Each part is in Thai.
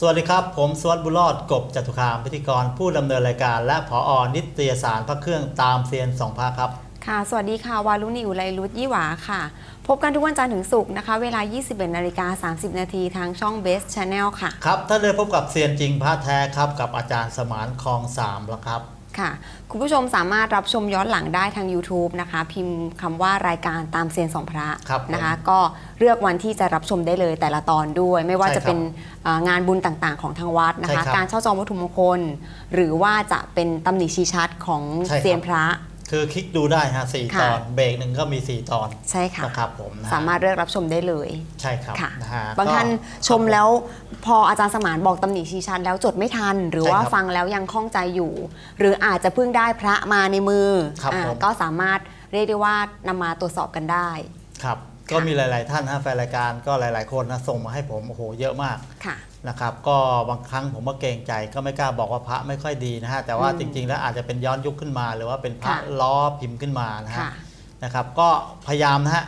สวัสดีครับ ผมสวัสดิ์บุญรอดกบจตุคามพิธีกรผู้ดำเนินรายการ และผออนิตยสารพระเครื่องตามเซียนสองพระครับ ค่ะ สวัสดีค่ะ วารุณีอุไรรุตยี่หวาค่ะ พบกันทุกวันจันทร์ถึงศุกร์นะคะ เวลา 21นาฬิกา30 นาทีทางช่อง Best Channel ค่ะ ครับท่านได้พบกับเซียนจริงพระแท้ครับ กับอาจารย์สมานคลองสามแล้วครับ ค่ะ คุณผู้ชมสามารถรับชมย้อนหลังได้ทาง YouTube นะคะ พิมพ์คำว่ารายการตามเซียนสองพระครับผมนะคะ ก็เลือกวันที่จะรับชมได้เลยแต่ละตอนด้วย ไม่ว่าใช่ครับจะเป็นเอ่องานบุญต่างๆ ของทางวัดนะใช่คะครับการเช่าจองวัตถุมงคล หรือว่าจะเป็นตำหนิชี้ชัดของใช่ครับ เซียนพระ คือคลิกดูได้ฮะสี่ค่ะตอนเบรกหนึ่งก็มีสี่ตอนใช่ค่ะ นะครับผมนะฮะสามารถเลือกรับชมได้เลยใช่ครับค่ะ นะฮะบางก็ ท่านชมแล้วพออาจารย์สมานบอกตำหนิชี้ชัดแล้วจดไม่ทัน หรือใช่ว่าครับฟังแล้วยังข้องใจอยู่ หรืออาจจะเพิ่งได้พระมาในมือครับอ่าผม ก็สามารถเรียกได้ว่านำมาตรวจสอบกันได้ ครับ ก็มีหลาย ๆ ท่านนะแฟนรายการก็หลาย ๆ คนนะส่งมาให้ผมโอ้โหเยอะมาก ค่ะ นะครับก็บางครั้งผมก็เกรงใจก็ไม่กล้าบอกว่าพระไม่ค่อยดีนะฮะแต่ว่าอืมจริง ๆ แล้วอาจจะเป็นย้อนยุคขึ้นมา หรือว่าเป็นพระค่ะล้อพิมพ์ขึ้นมานะฮะค่ะนะครับก็พยายามนะฮะ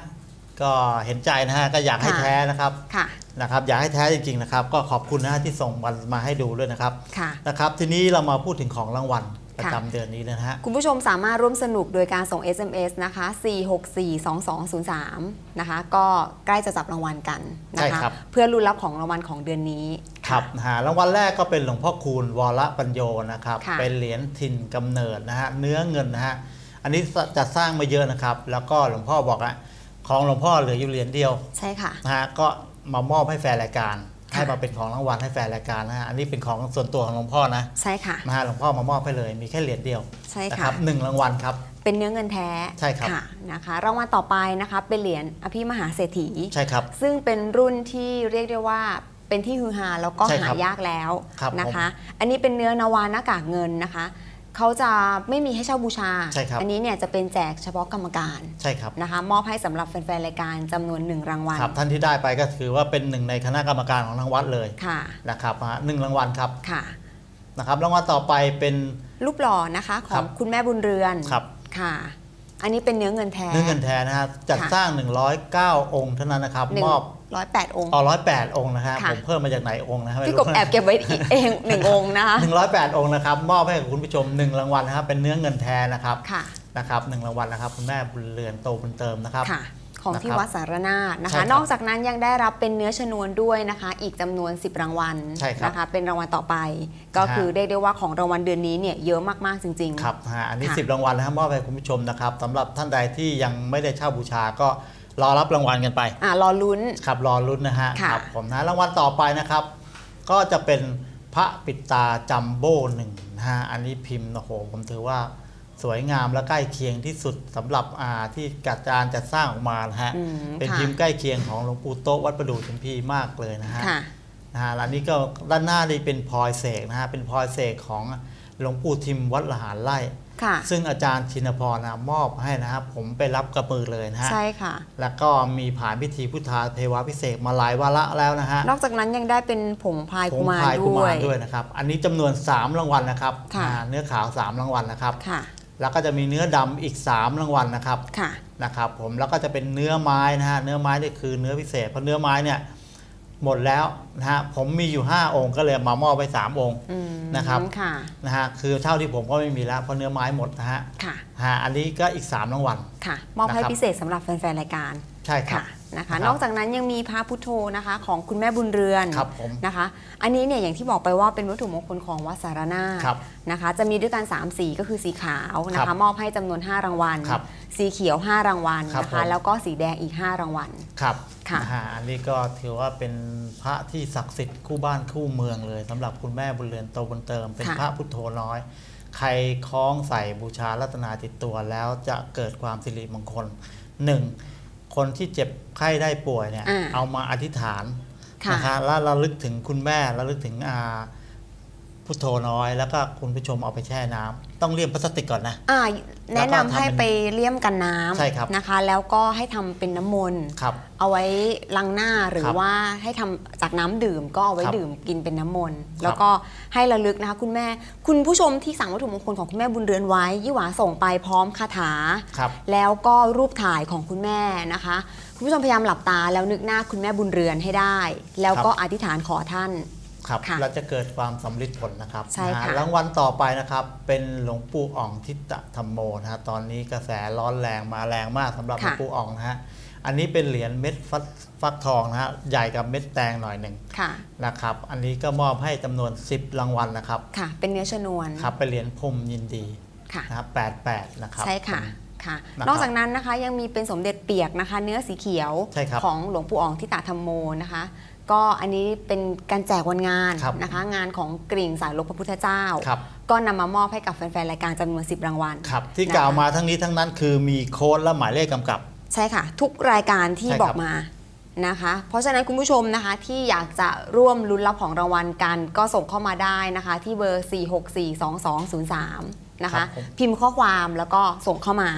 ก็เห็นใจนะฮะก็อยากให้ค่ะแท้นะครับค่ะนะครับ อยากให้แท้จริงๆนะครับ ก็ขอบคุณนะฮะที่ส่งมันมาให้ดูด้วยนะครับค่ะนะครับ ทีนี้เรามาพูดถึงของรางวัล ประค่ะจำเดือนนี้นะฮะ คุณผู้ชมสามารถร่วมสนุกโดยการส่ง SMS นะคะ 4642203 นะคะ ก็ใกล้จะจับรางวัลกันนะใช่คะ ครับ เพื่อลุ้นรับของรางวัลของเดือนนี้ ครับนะฮะรางวัลแรกก็เป็นหลวงพ่อคูณวรปัญโยนะครับ ค่ะ เป็นเหรียญถิ่นกำเนิดนะฮะเนื้อเงินนะฮะอันนี้จะสร้างมาเยอะนะครับ แล้วก็หลวงพ่อบอกอะของหลวงพ่อเหลืออยู่เหรียญเดียวใช่ค่ะ นะฮะก็มามอบให้แฟนรายการค่ะ ให้มาเป็นของรางวัลให้แฟนรายการนะฮะอันนี้เป็นของส่วนตัวของหลวงพ่อนะใช่ค่ะนะฮะหลวงพ่อมามอบให้เลยมีแค่เหรียญเดียวใช่นะค่ะ ครับหนึ่งรางวัลครับ เป็นเนื้อเงินแท้ใช่ครับค่ะนะคะ รางวัลต่อไปนะคะเป็นเหรียญอภิมหาเศรษฐี ใช่ครับ ซึ่งเป็นรุ่นที่เรียกได้ว่าเป็นที่ฮือฮาแล้วก็ใช่คหารับยากแล้วครับนะคะ อันนี้เป็นเนื้อนาวาหน้ากากเงินนะคะ เขาจะไม่มีให้เช่าบูชา ใช่ครับ อันนี้เนี่ยจะเป็นแจกเฉพาะกรรมการใช่ครับนะคะ มอบให้สำหรับแฟนๆรายการจำนวนหนึ่งรางวัลครับท่านที่ได้ไปก็ถือว่าเป็นหนึ่งในคณะกรรมการของทางวัดเลยค่ะนะครับฮะหนึ่งรางวัลครับค่ะนะครับรางวัลต่อไปเป็นรูปหล่อนะคะขครัองบคุณแม่บุญเรือนครับค่ะ อันนี้เป็นเนื้อเงินแท้เนื้อเงินแท้นะฮะจัดค่ะสร้าง 109 องค์เท่านั้นนะครับหนึ่งมอบ ร้อยแปดองค์เอา108องค์นะฮะค่ะ ผมเพิ่มมาจากไหนองค์นะฮะไม่พี่รู้กบแอบเก็บไว้อีกเองหนึ่งองค์นะคะ108องค์นะครับมอบให้กับคุณผู้ชม1รางวัลนะครับเป็นเนื้อเงินแท้นะครับค่ะนะครับหนึ่งรางวัลนะครับคุณแม่บุญเรือนโตบุญเติมนะครับ ค่ะ ของที่นะครับวัดสารนาถนะใช่ครัคะ บนอกจากนั้นยังได้รับเป็นเนื้อชนวนด้วยนะคะ อีกจำนวน 10 รางวัลใช่ครับนะคะ เป็นรางวัลต่อไป ก็นะฮะ คือเรียกได้ว่าของรางวัลเดือนนี้เนี่ยเยอะมากๆจริง ๆ ครับฮะอันนี้ ค่ะ10 รางวัลนะครับมอบให้คุณผู้ชมนะครับสำหรับท่านใดที่ยังไม่ได้เช่าบูชาก็ รอรับรางวัลกันไปอ่ารอลุ้น ครับรอลุ้นนะฮะค่ะ ครับผมนะรางวัลต่อไปนะครับ ก็จะเป็นพระปิดตาจัมโบ้หนึ่งนะฮะอันนี้พิมพ์โอ้โหผมถือว่าสวยงามและใกล้เคียงที่สุดสำหรับอ่าที่กัจจารย์จะสร้างออกมานะฮะอืมเป็นค่ะ พิมพ์ใกล้เคียงของหลวงปู่โต๊ะวัดประดู่ชิมพีมากเลยนะฮะ ค่ะ นะฮะแล้วอันนี้ก็ด้านหน้านี่เป็นพลอยเสกนะฮะเป็นพลอยเสกของหลวงปู่ทิมวัดละหารไร่ค่ะ ซึ่งอาจารย์ชินพรนะมอบให้นะครับ ผมไปรับกระมือเลยนะฮะใช่ค่ะ แล้วก็มีผ่านพิธีพุทธาเทวาพิเศษกมาหลายวาระแล้วนะฮะนอกจากนั้นยังได้เป็นผงพายผกุงมารพายกุด้มาวยรด้วยนะครับ อันนี้จำนวน 3 รางวัลนะครับค่ะอ่าเนื้อขาว 3 รางวัลนะครับค่ะแล้วก็จะมีเนื้อดำอีก 3 รางวัลนะครับค่ะนะครับ ผมแล้วก็จะเป็นเนื้อไม้นะฮะเนื้อไม้นี่คือเนื้อพิเศษเพราะเนื้อไม้เนี่ย หมดแล้วนะฮะผมมีอยู่ 5 องค์ก็เลยมามอบไป 3 องค์ อืมนะครับ ค่ะ นะฮะคือเท่าที่ผมก็ไม่มีแล้วเพราะเนื้อไม้หมดนะฮะค่ะ ฮะอันนี้ก็อีก3รางวัล ค่ะ มอบให้นะครับ พิเศษสำหรับแฟนๆรายการ ใช่ครับ ค่ะ นะคะนะครับนอกจากนั้นยังมีพระพุทโธนะคะ ของคุณแม่บุญเรือนครับผมนะคะ อันนี้เนี่ยอย่างที่บอกไปว่าเป็นวัตถุมงคลของวัดสารนาถครับนะคะ จะมีด้วยกัน3สีก็คือสีขาวนะครัคะ บมอบให้จำนวน 5 รางวัล ครับสีเขียว 5 รางวัลครับนะผคะมแล้วก็สีแดงอีก 5 รางวัล ครับค่ะนะฮะอันนี้ก็ถือว่าเป็นพระที่ศักดิ์สิทธิ์คู่บ้านคู่เมืองเลยสำหรับคุณแม่บุญเรือนโตบุญเติม เป็นค่ะพระพุทโธน้อย ใครคล้องใส่บูชารัตนาติดตัวแล้วจะเกิดความสิริมงคลหนึ่ง คนที่เจ็บไข้ได้ป่วยเนี่ย อ่าเอามาอธิษฐานค่ะ นะคะแล้วระลึกถึงคุณแม่ระลึกถึงอ่า พุทโธน้อย แล้วก็คุณผู้ชมเอาไปแช่น้ำต้องเลี่ยมพลาสติกก่อนนะ อ่าแนะนำแล้วก็ทำให้เป็นไปเลี่ยมกันน้ำใช่ครับนะคะ แล้วก็ให้ทำเป็นน้ำมนต์ครับ เอาไว้ล้างหน้าหรือครับว่าให้ทำจากน้ำดื่มก็เอาไว้ครับดื่มกินเป็นน้ำมนต์แล้วก็ให้ระลึกนะคะ คุณแม่คุณผู้ชมที่สั่งวัตถุมงคลของคุณแม่บุญเรือนไว้ยี่หวาส่งไปพร้อมคาถา ครับ แล้วก็รูปถ่ายของคุณแม่นะคะ คุณผู้ชมพยายามหลับตาแล้วนึกหน้าคุณแม่บุญเรือนให้ได้ แล้วก็อธิษฐานขอท่าน ครับค่ะเราจะเกิดความสำเร็จผลนะครับใช่ค่ะ นฮรางวัลต่อไปนะครับ เป็นหลวงปู่อ่องทิตธรรมโมนะฮะตอนนี้กระแสร้อนแรงมาแรงมากสำหรับหลวงปู่อ่องนะฮะอันนี้เป็นเหรียญเม็ดฟักฟักทองนะฮะใหญ่กับเม็ดแตงหน่อยหนึ่งค่ะ นะครับ อันนี้ก็มอบให้จำนวน 10 รางวัลนะครับค่ะ เป็นเนื้อชนวนครับเป็นเหรียญพรหมยินดีค่ะ นะครับ88 นะครับ ใช่ค่ะค่ะ นะครับนอกจากนั้นนะคะยังมีเป็นสมเด็จเปียกนะคะ เนื้อสีเขียวใช่ครับ ของหลวงปู่อ๋องที่ตาธรรมโมนะคะ ก็อันนี้เป็นการแจกวันงานครับนะคะ งานของกริ่งสายลบพระพุทธเจ้า ครับ ก็นำมามอบให้กับแฟนๆ รายการจำนวน 10 รางวัลครับ ที่นะคะกล่าวมาทั้งนี้ทั้งนั้นคือมีโค้ดและหมายเลขกำกับ ใช่ค่ะ ทุกรายการที่ใช่ครับบอกมานะคะ เพราะฉะนั้นคุณผู้ชมนะคะที่อยากจะร่วมลุ้นรับของรางวัลกัน ก็ส่งเข้ามาได้นะคะ ที่เบอร์ 4642203 นะครัคะ บผม พิมพ์ข้อความแล้วก็ส่งเข้ามา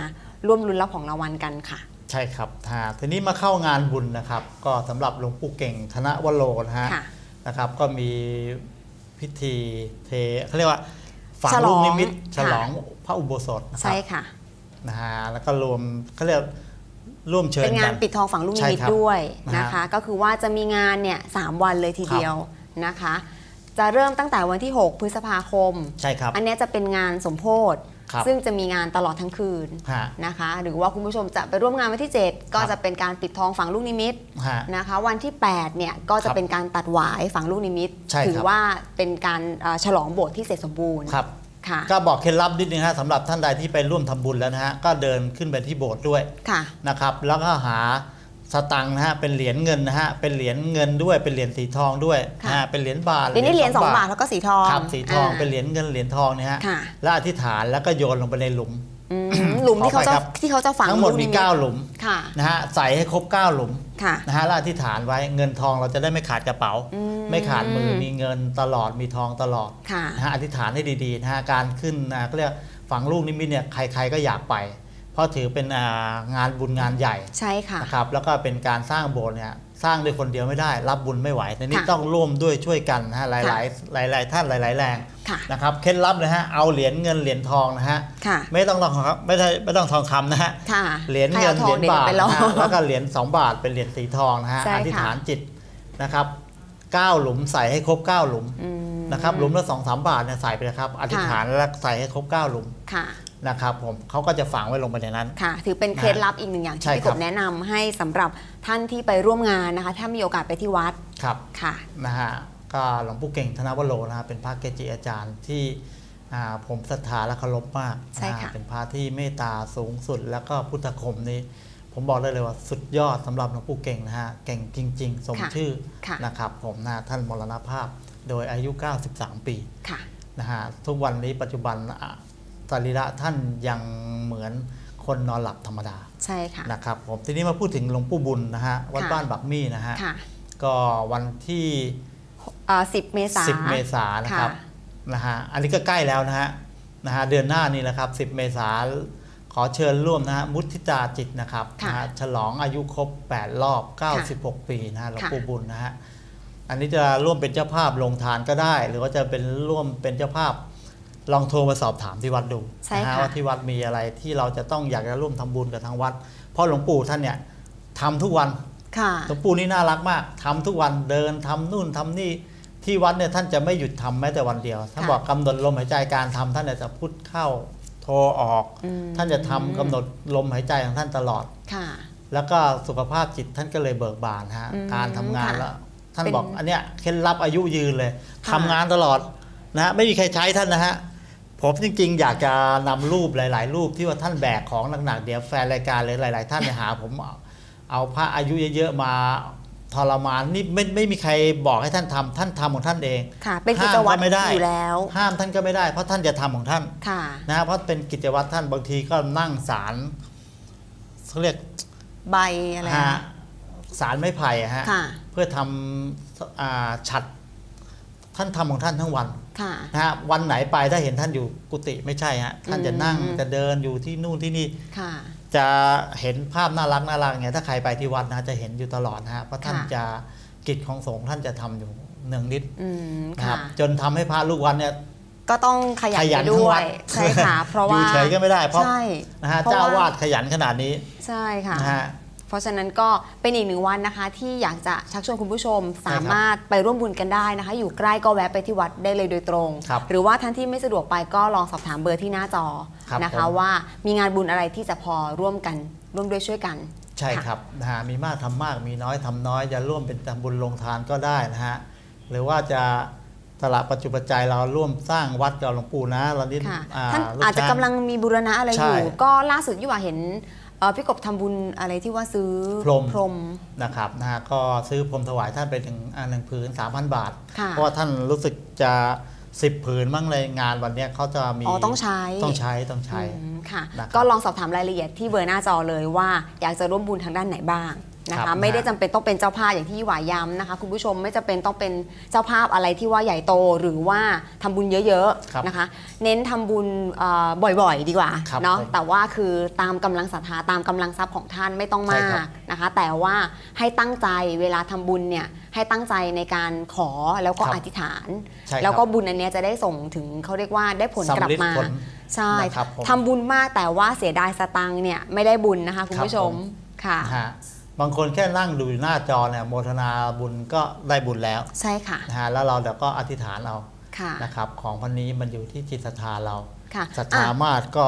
ร่วมลุ้นรับของรางวัลกันค่ะ ใช่ครับฮะทีนี้มาเข้างานบุญนะครับ ก็สำหรับหลวงปู่เก่งธนวโรนะฮะค่ะนะครับ ก็มีพิธีเทเขาเรียกว่าฝังฉลลูอกงนิมิตค่ะฉลองพระอุโบสถนะครัใช่บค่ะนะฮะแล้วก็รวมเขาเรียกร่วมเชิญเป็นงากันนปิดทองฝังลูกนิมิตใช่ครับด้วยนะฮะนะคะ ก็คือว่าจะมีงานเนี่ยสามวันเลยทีเดียวนะคะ จะเริ่มตั้งแต่วันที่ 6 พฤษภาคมใช่ครับอันเนี้ยจะเป็นงานสมโพธิ ครับซึ่งจะมีงานตลอดทั้งคืนฮะนะคะ หรือว่าคุณผู้ชมจะไปร่วมงานวันที่ 7 ก็จะเป็นการปิดทองฝังลูกนิมิตฮะนะคะ วันที่8เนี่ยก็จะครับเป็นการตัดหวายฝังลูกนิมิตใช่ครับ ถืว่าเป็นการเอ่อฉลองโบสถ์ที่เสร็จสมบูรณ์ครับ ค่ะ ก็บอกเคล็ดลับนิดนึงฮะสำหรับท่านใดที่ไปร่วมทำบุญแล้วนะฮะก็เดินขึ้นไปที่โบสถ์ด้วยค่ะ นะครับ แล้วก็หา สตังค์นะฮะเป็นเหรียญเงินนะฮะเป็นเหรียญเงินด้วยเป็นเหรียญสีทองด้วยค่ะนะฮะเป็นเหรียญบาทเดี๋ยวนี้เหรียญ2บาทแล้วก็สีทองครับสีทองา เป็นเหรียญเงินเหรียญทองเนี่ยฮะค่ะ แล้วอธิษฐานแล้วก็โยนลงไปในหลุม อืมหลุมที่เขาขอจะไปครับ ที่เขาจะฝังทั้งหมดลูกมีนิต9หลุมค่ะ นะฮะใส่ให้ครบ9หลุมค่ะ นะฮะแล้วอธิษฐานไว้เงินทองเราจะได้ไม่ขาดกระเป๋า อืม ไม่ขาดมือมีเงินตลอดมีทองตลอดค่ะ นะฮะอธิษฐานให้ดีๆนะฮะการขึ้นนะก็เรียกฝังลูกนิมิตเนี่ยใครๆก็อยากไป เพราะถือเป็นอ่างานบุญงานใหญ่ใช่ค่ะนะครับแล้วก็เป็นการสร้างโบสถ์เนี่ยสร้างด้วยคนเดียวไม่ได้ รับบุญไม่ไหวแต่นี่ค่ะต้องร่วมด้วยช่วยกันนะฮะหลายๆหลายๆท่านหลายๆแรงค่ะนะครับเคล็ดลับเลยฮะเอาเหรียญเงินเหรียญทองนะฮะค่ะไม่ต้องทองคำไม่ได้ไม่ต้องทองคำนะฮะค่ะเหรียญเงินใคเหรียญอทบาองทดี๋ยวนะไปฮะลองแล้วก็เหรียญ2บาทเป็นเหรียญสีทองนะฮะใช่อค่ะธิษฐานจิตนะครับ 9 หลุมใส่ให้ครบ 9 หลุมอืมนะครับหลุมละสองสามบาทเนี่ยใส่ไปนะครับอธิษฐานแล้วใส่ให้ครบ 9 หลุมค่ะนะครับผมเขาก็จะฝังไว้ลงไปในนั้นค่ะ ถือเป็นเคล็ดลับอีกหนึ่งอย่างใช่ที่พี่ครักบบแนะนำให้สำหรับท่านที่ไปร่วมงานนะคะ ถ้ามีโอกาสไปที่วัดครับค่ะนะฮะก็หลวงปู่เก่งธนวโรนะฮะเป็นพระเกจิอาจารย์ที่อ่าผมศรัทธาและเคารพมากใช่ค่ะนฮเป็นพระที่เมตตาสูงสุด แล้วก็พุทธคมนี้ ผมบอกได้เลยว่าสุดยอดสำหรับหลวงปู่เก่งนะฮะ เก่งจริง ๆ สมค่ะชื่อค่ะนะครับผมนะท่านมรณภาพโดยอายุ 93 ปีค่ะนะฮะทุกวันนี้ปัจจุบันอะสรีระท่านยังเหมือนคนนอนหลับธรรมดาใช่ค่ะนะครับผมทีนี้มาพูดถึงหลวงปู่บุญนะฮะวัดค่ะบ้านบักมี่นะฮะค่ะก็วันที่เอ่อ10เมษายน10เมษายนนะครับค่ะนะฮะอันนี้ก็ใกล้แล้วนะฮะนะฮะเดือนหน้านี่แหละครับ10เมษายน ขอเชิญร่วมนะฮะมุทิตาจิตนะครับค่ะนะฮะฉลองอายุครบ 8 รอบ 96 ปีนะฮะหลวงค่ะปู่บุญนะฮะอันนี้จะร่วมเป็นเจ้าภาพลงทานก็ได้ หรือว่าจะเป็นร่วมเป็นเจ้าภาพลองโทรมาสอบถามที่วัดดูใช่นะฮะค่ะว่าที่วัดมีอะไรที่เราจะต้องอยากจะร่วมทำบุญกับทางวัด เพราะหลวงปู่ท่านเนี่ยทำทุกวันค่ะหลวงปู่นี่น่ารักมากทำทุกวันเดินทำนู่นทำนี่ที่วัดเนี่ยท่านจะไม่หยุดทำแม้แต่วันเดียวท่านค่ะบอกกำหนดลมหายใจการทำท่านเนี่ยจะพุทเข้าโท รออกอืมท่านจะทำกำหนดลมหายใจของท่านตลอดค่ะ แล้วก็สุขภาพจิตท่านก็เลยเบิกบานฮะอืมการทำงานค่ะแล้วท่านเป็นบอกอันเนี้ยเคล็ดลับอายุยืนเลยค่ะทำงานตลอดนะฮะไม่มีใครใช้ท่านนะฮะผมจริงๆ อยากจะนำรูปหลาย ๆ รูปที่ว่าท่านแบกของหนักๆเดี๋ยวแฟนรายการเลยหลาย ๆ ท่านเนี่ยหา ผมเอาเอาพระอายุเยอะๆมา ทรมานนี่ไม่ไม่มีใครบอกให้ท่านทำท่านทำของท่านเองค่ะเป็นกิจวัตรห้ามก็ไม่ได้อยู่แล้ว ห้ามท่านก็ไม่ได้ เพราะท่านจะทำของท่านค่ะนะฮะเพราะเป็นกิจวัตรท่านบางทีก็นั่งสารเขาเรียกใบอะไรฮะนะสารไม้ไผ่อะฮะค่ะเพื่อทำอ่าฉัดท่านทำของท่านทั้งวันค่ะนะฮะวันไหนไปถ้าเห็นท่านอยู่กุฏิไม่ใช่ฮะท่านจะนั่งอืมจะเดินอยู่ที่นู่นที่นี่ค่ะ จะเห็นภาพน่ารักน่ารักอย่างเงี้ยถ้าใครไปที่วัดนะจะเห็นอยู่ตลอดนะฮะเพราะท่านค่ะจะกิจของสงฆ์ท่านจะทำอยู่เนืองนิดอืมนะครับค่ะจนทำให้พระลูกวัดเนี่ยก็ต้องขยันขยัไปนด้ทั้งววัยดใช่ค่ะเพราะอว่ายู่เฉยก็ไม่ได้เพราะใช่นะฮะเพราะว่าเจ้าอาวาดขยันขนาดนี้ใช่ค่ะนะฮะ เพราะฉะนั้นก็เป็นอีกหนึ่งวันนะคะ ที่อยากจะชักชวนคุณผู้ชมใช่ครับสามารถไปร่วมบุญกันได้นะคะ อยู่ใกล้ก็แวะไปที่วัดได้เลยโดยตรง ครับหรือว่าท่านที่ไม่สะดวกไปก็ลองสอบถามเบอร์ที่หน้าจอครับนะคะ ผม ว่ามีงานบุญอะไรที่จะพอร่วมกัน ร่วมด้วยช่วยกัน ใช่ครับนะฮะมีมากทำมากมีน้อยทำน้อยจะร่วมเป็นทำบุญลงทานก็ได้นะฮะหรือว่าจะสละปัจจุบันใจยเราร่วมสร้างวัดกับหลวงปู่นะเรานิดค่ะอ่าท่านลูกอาจจะช้งกำลังมีบูรณะอะไรอยู่ ใช่ก็ล่าสุดยี่หว่าเห็น เอ่อพี่กบทำบุญอะไรที่ว่าซื้อพรม พรม นะครับนะฮะก็ซื้อพรมถวายท่านไปถึงอ่าหนึ่งผืน3,000 บาท ค่ะเพราะว่าท่านรู้สึกจะสิบผืนมั้งเลยงานวันเนี้ยเขาจะมีอ๋อต้องใช้ ต้องใช้ต้องใช้ อืมค่ะ นะครับ ก็ลองสอบถามรายละเอียดที่เบอร์หน้าจอเลยว่าอยากจะร่วมบุญทางด้านไหนบ้าง นะครัคะบไม่ได้จำเป็นต้องเป็นเจ้าภาพอย่างที่หวายย้ำนะคะ คุณผู้ชมไม่จำเป็นต้องเป็นเจ้าภาพอะไรที่ว่าใหญ่โตหรือว่าทำบุญเยอะครับ ๆนะคะ เน้นทำบุญเอ่อบ่อยๆ ดีกว่าครับเนาะผมแต่ว่าคือตามกำลังศรัทธาตามกำลังทรัพย์ของท่านไม่ต้องใช่มาครักบนะคะ แต่ว่าให้ตั้งใจเวลาทำบุญเนี่ยให้ตั้งใจในการขอแล้วก็ครับอธิษฐาน ใช่ครับแล้วก็บุญอันเนี้ยจะได้ส่งถึงเขาเรียกว่าได้ผลกลับสำลิดมา ผลใช่นะครับผม ทำบุญมากแต่ว่าเสียดายสตังค์เนี่ยไม่ได้บุญนะคะคุณผู้ชมครับผมค่ะนะฮะ บางคนแค่นั่งดูอยู่หน้าจอเนี่ยโมทนาบุญก็ได้บุญแล้วใช่ค่ะนะฮะแล้วเราเดี๋ยวก็อธิษฐานเอาค่ะนะครับ ของพันนี้มันอยู่ที่จิตศรัทธาเราค่ะศรัทธาอะมากก็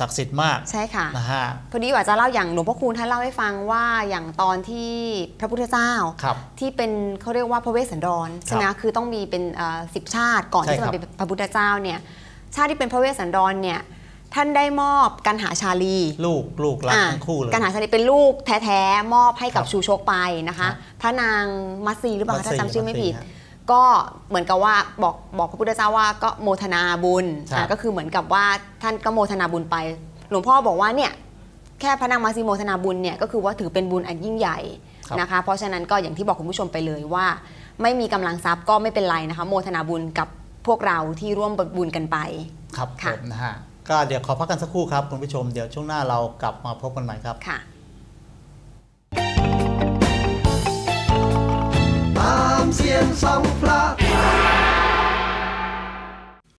ศักดิ์สิทธิ์มากใช่ค่ะนะฮะพอดีว่าจะเล่าอย่างหลวงพ่อคูณท่านเล่าให้ฟังว่าอย่างตอนที่พระพุทธเจ้าครับที่เป็นเขาเรียกว่าพระเวสสันดรใช่ไหมคะคือต้องมีเป็นสิบชาติก่อนใช่ที่จะครัมาบเป็นพระพุทธเจ้าเนี่ยชาติที่เป็นพระเวสสันดรเนี่ย ท่านได้มอบกันหาชาลีลูกลูกรักอ่าทั้งคู่เลยกันหาชาลีเป็นลูกแท้ๆมอบให้กับครับชูชกไปนะคะครับพระนางมัตสีหรือเปล่าคะถ้าจำชื่อไม่ผิดมัสสีฮะก็เหมือนกับว่าบอกบอกพระพุทธเจ้าว่าก็โมทนาบุญครับอะก็คือเหมือนกับว่าท่านก็โมทนาบุญไป หลวงพ่อบอกว่าเนี่ยแค่พระนางมาซีโมทนาบุญเนี่ยก็คือว่าถือเป็นบุญอันยิ่งใหญ่ครับนะคะ เพราะฉะนั้นก็อย่างที่บอกคุณผู้ชมไปเลยว่า ไม่มีกำลังทรัพย์ก็ไม่เป็นไรนะคะ โมทนาบุญกับพวกเราที่ร่วมบุญกันไป ครับผค่ะมนะฮะ ก็เดี๋ยวขอพักกันสักครู่ครับคุณผู้ชมเดี๋ยวช่วงหน้าเรากลับมาพบกันใหม่ครับค่ะ ตามเสียงสองพระ